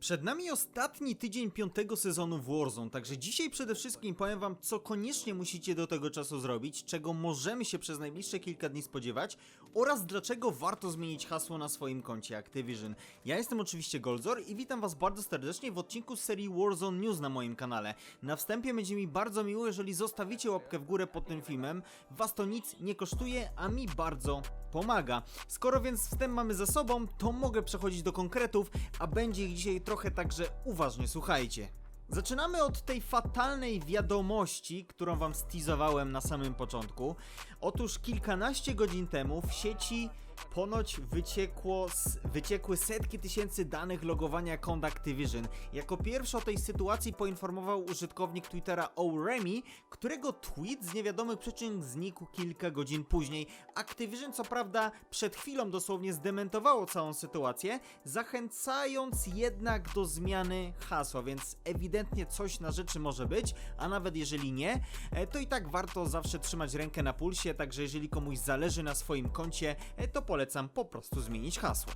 Przed nami ostatni tydzień piątego sezonu Warzone, także dzisiaj przede wszystkim powiem wam, co koniecznie musicie do tego czasu zrobić, czego możemy się przez najbliższe kilka dni spodziewać oraz dlaczego warto zmienić hasło na swoim koncie Activision. Ja jestem oczywiście Goldzor i witam was bardzo serdecznie w odcinku serii Warzone News na moim kanale. Na wstępie będzie mi bardzo miło, jeżeli zostawicie łapkę w górę pod tym filmem, was to nic nie kosztuje, a mi bardzo pomaga. Skoro więc wstęp mamy za sobą, to mogę przechodzić do konkretów, a będzie ich dzisiaj trochę, także uważnie słuchajcie. Zaczynamy od tej fatalnej wiadomości, którą wam steasowałem na samym początku. Otóż kilkanaście godzin temu w sieci ponoć wyciekło, wyciekły setki tysięcy danych logowania kont Activision. Jako pierwszy o tej sytuacji poinformował użytkownik Twittera O'Remy, którego tweet z niewiadomych przyczyn znikł kilka godzin później. Activision co prawda przed chwilą dosłownie zdementowało całą sytuację, zachęcając jednak do zmiany hasła, więc ewidentnie coś na rzeczy może być, a nawet jeżeli nie, e, to i tak warto zawsze trzymać rękę na pulsie, także jeżeli komuś zależy na swoim koncie, e, to polecam po prostu zmienić hasło.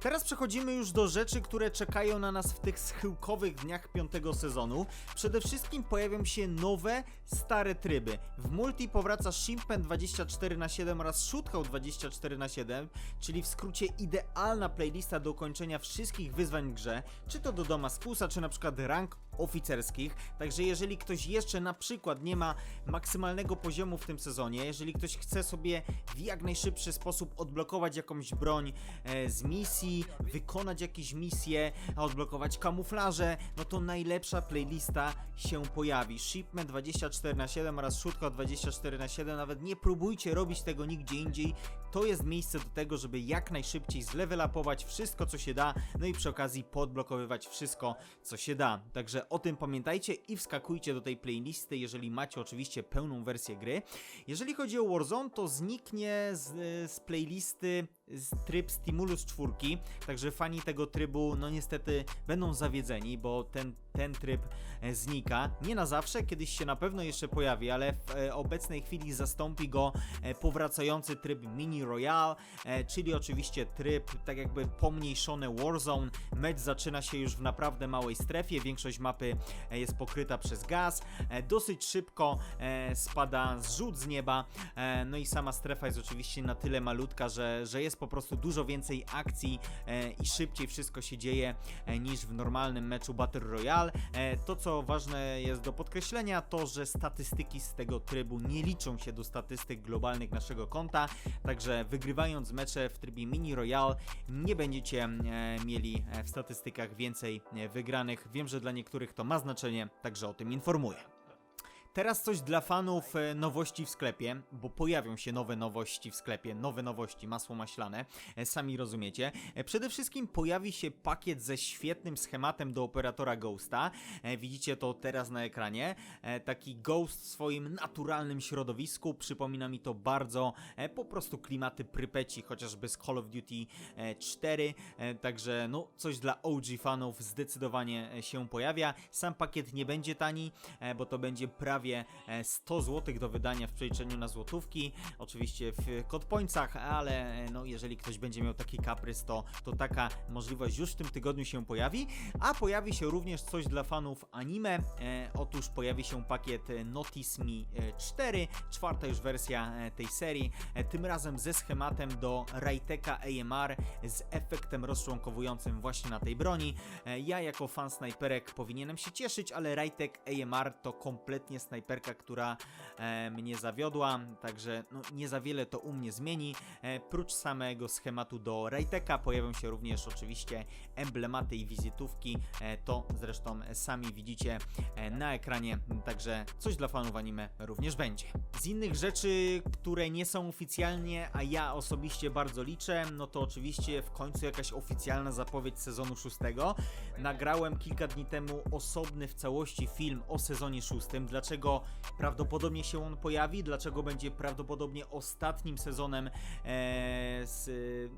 Teraz przechodzimy już do rzeczy, które czekają na nas w tych schyłkowych dniach piątego sezonu. Przede wszystkim pojawią się nowe, stare tryby. W multi powraca Shipment 24 na 7 oraz Shootout 24 na 7, czyli w skrócie idealna playlista do ukończenia wszystkich wyzwań w grze, czy to do Damaskusa, czy na przykład rank oficerskich. Także jeżeli ktoś jeszcze na przykład nie ma maksymalnego poziomu w tym sezonie, jeżeli ktoś chce sobie w jak najszybszy sposób odblokować jakąś broń e, z misji, wykonać jakieś misje, odblokować kamuflaże, no to najlepsza playlista się pojawi. Shipment 24 na 7 oraz Shootout 24 na 7 nawet nie próbujcie robić tego nigdzie indziej. To jest miejsce do tego, żeby jak najszybciej zlevelapować wszystko co się da, no i przy okazji podblokowywać wszystko co się da. Także o tym pamiętajcie i wskakujcie do tej playlisty, jeżeli macie oczywiście pełną wersję gry. Jeżeli chodzi o Warzone, to zniknie z, z playlisty tryb Stimulus 4, także fani tego trybu no niestety będą zawiedzeni, bo ten, ten tryb e, znika. Nie na zawsze, kiedyś się na pewno jeszcze pojawi, ale w e, obecnej chwili zastąpi go e, powracający tryb Mini Royale, e, czyli oczywiście tryb tak jakby pomniejszony Warzone. Mecz zaczyna się już w naprawdę małej strefie, większość mapy e, jest pokryta przez gaz, e, dosyć szybko spada zrzut z nieba, no i sama strefa jest oczywiście na tyle malutka, że, że jest po prostu dużo więcej akcji i szybciej wszystko się dzieje niż w normalnym meczu Battle Royale. To co ważne jest do podkreślenia to, że statystyki z tego trybu nie liczą się do statystyk globalnych naszego konta, także wygrywając mecze w trybie Mini Royale nie będziecie e, mieli e, w statystykach więcej e, wygranych. Wiem, że dla niektórych to ma znaczenie, także o tym informuję. Teraz coś dla fanów e, nowości w sklepie, bo pojawią się nowe nowości w sklepie, nowe nowości, masło maślane, e, sami rozumiecie. E, Przede wszystkim pojawi się pakiet ze świetnym schematem do operatora Ghosta. Widzicie to teraz na ekranie. Taki Ghost w swoim naturalnym środowisku. Przypomina mi to bardzo po prostu klimaty Prypeci, chociażby z Call of Duty e, 4. E, Także no coś dla OG fanów zdecydowanie się pojawia. Sam pakiet nie będzie tani, bo to będzie prawie e, 100 zł do wydania w przeliczeniu na złotówki. Oczywiście w kotpońcach, ale e, no jeżeli ktoś będzie miał taki kaprys, to, to taka możliwość już w tym tygodniu się pojawi. A pojawi się również coś dla fanów anime. E, otóż pojawi się pakiet e, Notice Me e, 4, czwarta już wersja e, tej serii. E, tym razem ze schematem do Raiteka AMR z efektem rozczłonkowującym właśnie na tej broni. E, ja jako fan snajperek powinienem się cieszyć, ale Raitek AMR to kompletnie snajperka, która e, mnie zawiodła, także no, nie za wiele to u mnie zmieni. E, prócz samego schematu do Raiteka pojawią się również oczywiście emblematy i wizytówki. E, to zresztą sami widzicie e, na ekranie, także coś dla fanów anime również będzie. Z innych rzeczy, które nie są oficjalnie, a ja osobiście bardzo liczę, no to oczywiście w końcu jakaś oficjalna zapowiedź sezonu szóstego. Nagrałem kilka dni temu osobny w całości film o sezonie szóstym. Dlaczego dlaczego prawdopodobnie się on pojawi, dlaczego będzie prawdopodobnie ostatnim sezonem e, z,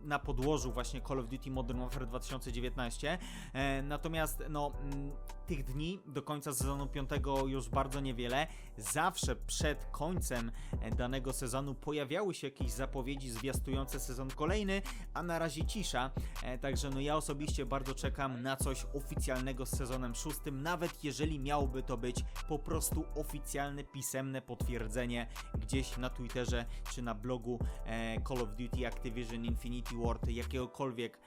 na podłożu właśnie Call of Duty Modern Warfare 2019. E, natomiast no, mm, tych dni do końca sezonu 5 już bardzo niewiele. Zawsze przed końcem e, danego sezonu pojawiały się jakieś zapowiedzi zwiastujące sezon kolejny, a na razie cisza. Także no ja osobiście bardzo czekam na coś oficjalnego z sezonem szóstym, nawet jeżeli miałoby to być po prostu oficjalne, pisemne potwierdzenie gdzieś na Twitterze czy na blogu e, Call of Duty Activision Infinity Ward, jakiegokolwiek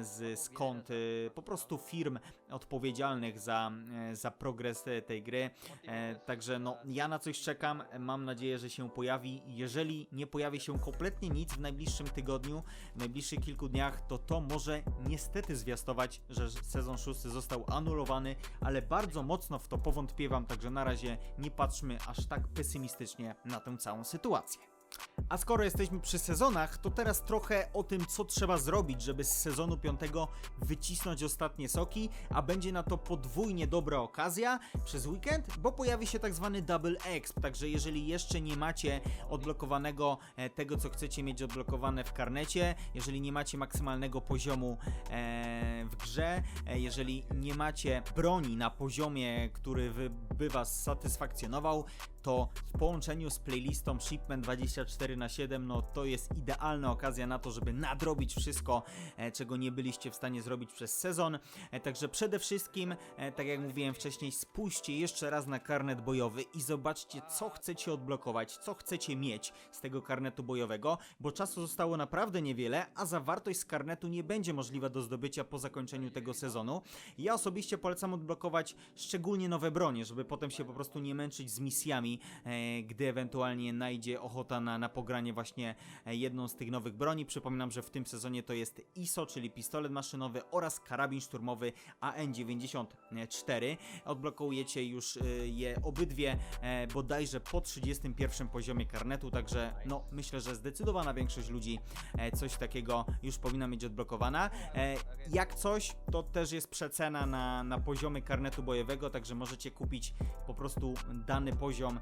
z, z kont e, po prostu firm odpowiedzialnych za, e, za progres e, tej gry. E, także no, ja na coś czekam, mam nadzieję, że się pojawi. Jeżeli nie pojawi się kompletnie nic w najbliższym tygodniu, w najbliższych kilku dniach, to to może niestety zwiastować, że sezon szósty został anulowany, ale bardzo mocno w to powątpiewam, także na razie nie patrzmy aż tak pesymistycznie na tę całą sytuację. A skoro jesteśmy przy sezonach, to teraz trochę o tym, co trzeba zrobić, żeby z sezonu 5 wycisnąć ostatnie soki, a będzie na to podwójnie dobra okazja przez weekend, bo pojawi się tak zwany double exp, także jeżeli jeszcze nie macie odblokowanego e, tego, co chcecie mieć odblokowane w karnecie, jeżeli nie macie maksymalnego poziomu e, w grze, e, jeżeli nie macie broni na poziomie, który by was satysfakcjonował, to w połączeniu z playlistą Shipment 24 na 7 no to jest idealna okazja na to, żeby nadrobić wszystko, e, czego nie byliście w stanie zrobić przez sezon. E, także przede wszystkim, e, tak jak mówiłem wcześniej, spójrzcie jeszcze raz na karnet bojowy i zobaczcie, co chcecie odblokować, co chcecie mieć z tego karnetu bojowego, bo czasu zostało naprawdę niewiele, a zawartość z karnetu nie będzie możliwa do zdobycia po zakończeniu tego sezonu. Ja osobiście polecam odblokować szczególnie nowe bronie, żeby potem się po prostu nie męczyć z misjami, e, gdy ewentualnie najdzie ochota na, na pogranie właśnie e, jedną z tych nowych broni. Przypominam, że w tym sezonie to jest ISO, czyli pistolet maszynowy oraz karabin szturmowy AN-94. Odblokujecie już e, je obydwie bodajże po 31 poziomie karnetu, także no myślę, że zdecydowana większość ludzi coś takiego już powinna mieć odblokowana. Jak coś, to też jest przecena na, na poziomy karnetu bojowego, także możecie kupić po prostu dany poziom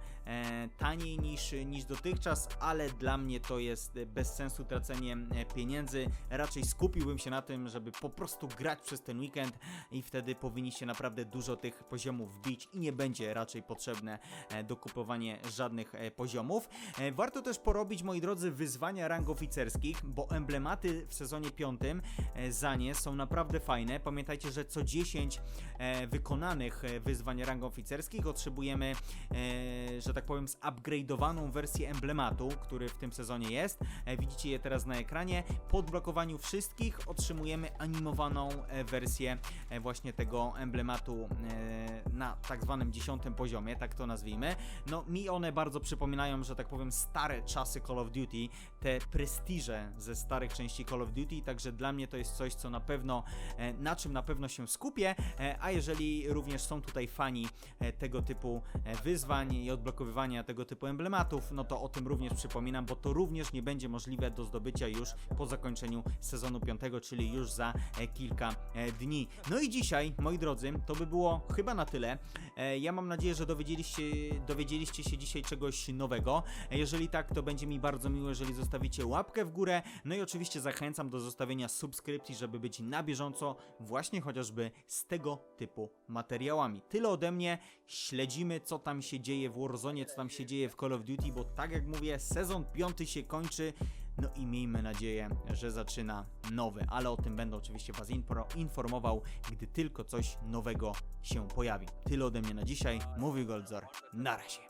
taniej niż, niż dotychczas, ale dla mnie to jest e, bez sensu tracenie e, pieniędzy. Raczej skupiłbym się na tym, żeby po prostu grać przez ten weekend i wtedy powinniście naprawdę dużo tych poziomów wbić i nie będzie raczej potrzebne e, dokupowanie żadnych e, poziomów. E, Warto też porobić, moi drodzy, wyzwania rang oficerskich, bo emblematy w sezonie piątym e, za nie są naprawdę fajne. Pamiętajcie, że co 10 e, wykonanych e, wyzwań rang oficerskich otrzymujemy, e, że tak powiem, zupgrade'owaną wersję emblematu, który w tym sezonie jest. E, widzicie je teraz na ekranie. Po odblokowaniu wszystkich otrzymujemy animowaną e, wersję e, właśnie tego emblematu e, na tak zwanym 10 poziomie, tak to nazwijmy. No mi one bardzo przypominają, że tak powiem, stare czasy Call of Duty, te prestiże ze starych części Call of Duty, także dla mnie to jest coś, co na pewno, e, na czym na pewno się skupię, e, a jeżeli również są tutaj fani e, tego typu e, wyzwań odblokowywania tego typu emblematów, no to o tym również przypominam, bo to również nie będzie możliwe do zdobycia już po zakończeniu sezonu 5, czyli już za e, kilka dni. No i dzisiaj, moi drodzy, to by było chyba na tyle. E, Ja mam nadzieję, że dowiedzieliście, dowiedzieliście się dzisiaj czegoś nowego. E, Jeżeli tak, to będzie mi bardzo miło, jeżeli zostawicie łapkę w górę. No i oczywiście zachęcam do zostawienia subskrypcji, żeby być na bieżąco właśnie chociażby z tego typu materiałami. Tyle ode mnie. Śledzimy, co tam się dzieje w Warzone, co tam się dzieje w Call of Duty, bo tak jak mówię, sezon piąty się kończy. No i miejmy nadzieję, że zaczyna nowy, ale o tym będę oczywiście Was info- informował, gdy tylko coś nowego się pojawi. Tyle ode mnie na dzisiaj. Mówi Goldzor. Na razie.